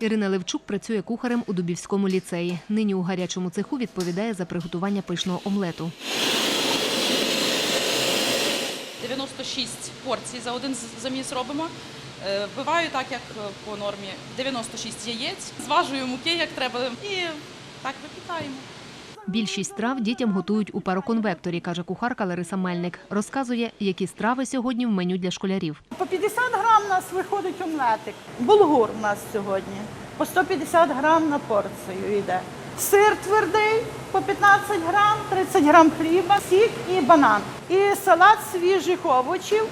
Ірина Левчук працює кухарем у Дубівському ліцеї. Нині у гарячому цеху відповідає за приготування пишного омлету. 96 порцій за один заміс робимо. Е, Вбиваю так, як е, по нормі 96 яєць, зважую муки, як треба, і так випікаємо. Більшість страв дітям готують у пароконвекторі, каже кухарка Лариса Мельник. Розказує, які страви сьогодні в меню для школярів. По 50 грам у нас виходить омлетик. Булгур у нас сьогодні. По 150 грам на порцію йде. Сир твердий по 15 грам, 30 грам хліба, сік і банан. І салат свіжих овочів.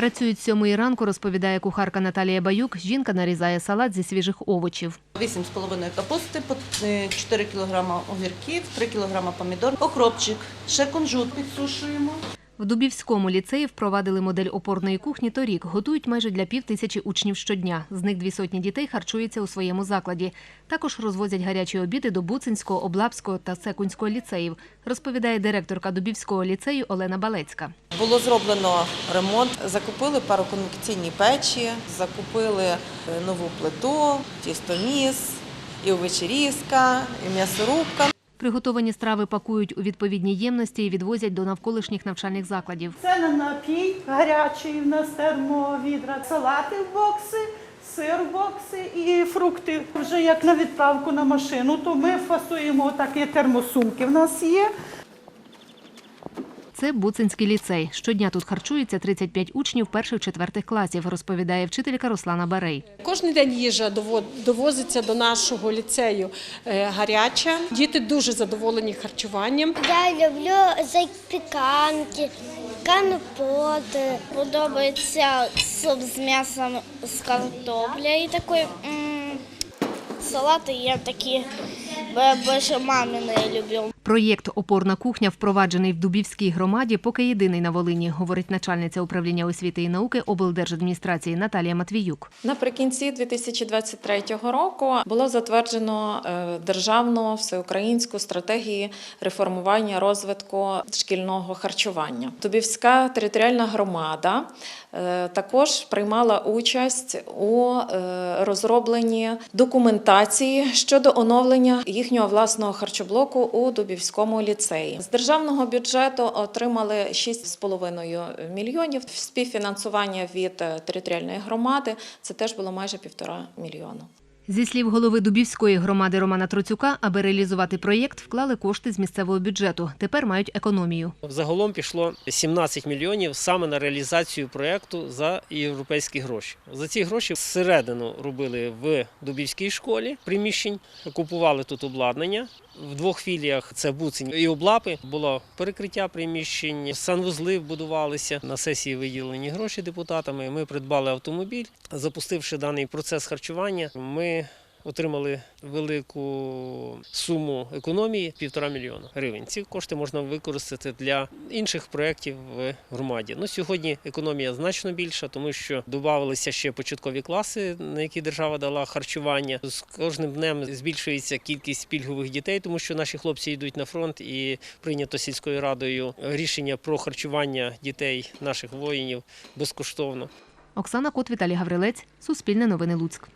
Працюють сьомої ранку, розповідає кухарка Наталія Баюк. Жінка нарізає салат зі свіжих овочів. 8,5 капусти, капусти, 4 кг огірків, 3 кг помідор, окропчик, ще кунжут підсушуємо. В Дубівському ліцеї впровадили модель опорної кухні торік. Готують майже для пів тисячі учнів щодня. З них дві сотні дітей харчуються у своєму закладі. Також розвозять гарячі обіди до Буцинського, Облабського та Секунського ліцеїв, розповідає директорка Дубівського ліцею Олена Балецька. Було зроблено ремонт, закупили пароконвекційні печі, закупили е, нову плиту, тістоміс, і овочерізка, і м'ясорубка. Приготовані страви пакують у відповідні ємності і відвозять до навколишніх навчальних закладів. Це на напій гарячий в нас термовідра, салати в бокси, сир в бокси і фрукти. Вже як на відправку на машину, то ми фасуємо такі термосумки. В нас є. Це Буцинський ліцей. Щодня тут харчується 35 учнів перших-четвертих класів, розповідає вчителька Руслана Барей. Кожен день їжа довозиться до нашого ліцею е, гаряча. Діти дуже задоволені харчуванням. Я люблю запіканки, компоти. Подобається суп з м'ясом з картопля і такий салати я такі бо- більше мамини люблю. Проєкт Опорна кухня впроваджений в Дубівській громаді, поки єдиний на Волині, говорить начальниця управління освіти і науки облдержадміністрації Наталія Матвіюк. Наприкінці 2023 року було затверджено е, державну всеукраїнську стратегію реформування розвитку шкільного харчування. Дубівська територіальна громада е, також приймала участь у е, розробленні документації щодо оновлення їхнього власного харчоблоку у Дубівському ліцеї. З державного бюджету отримали 6,5 мільйонів. Співфінансування від е, територіальної громади це теж було майже півтора мільйону. Зі слів голови Дубівської громади Романа Троцюка, аби реалізувати проєкт, вклали кошти з місцевого бюджету. Тепер мають економію. Загалом пішло 17 мільйонів саме на реалізацію проєкту за європейські гроші. За ці гроші зсередину робили в Дубівській школі приміщень, купували тут обладнання. В двох філіях це Буцень і Облапи було перекриття приміщень, санвузли будувалися. На сесії виділені гроші депутатами. Ми придбали автомобіль. Запустивши даний процес харчування, отримали велику суму економії півтора мільйона гривень. Ці кошти можна використати для інших проєктів в громаді. Ну сьогодні економія значно більша, тому що додавалися ще початкові класи, на які держава дала харчування. З кожним днем збільшується кількість пільгових дітей, тому що наші хлопці йдуть на фронт і прийнято сільською радою рішення про харчування дітей наших воїнів безкоштовно. Оксана Кот, Віталій Гаврилець, Суспільне новини Луцьк.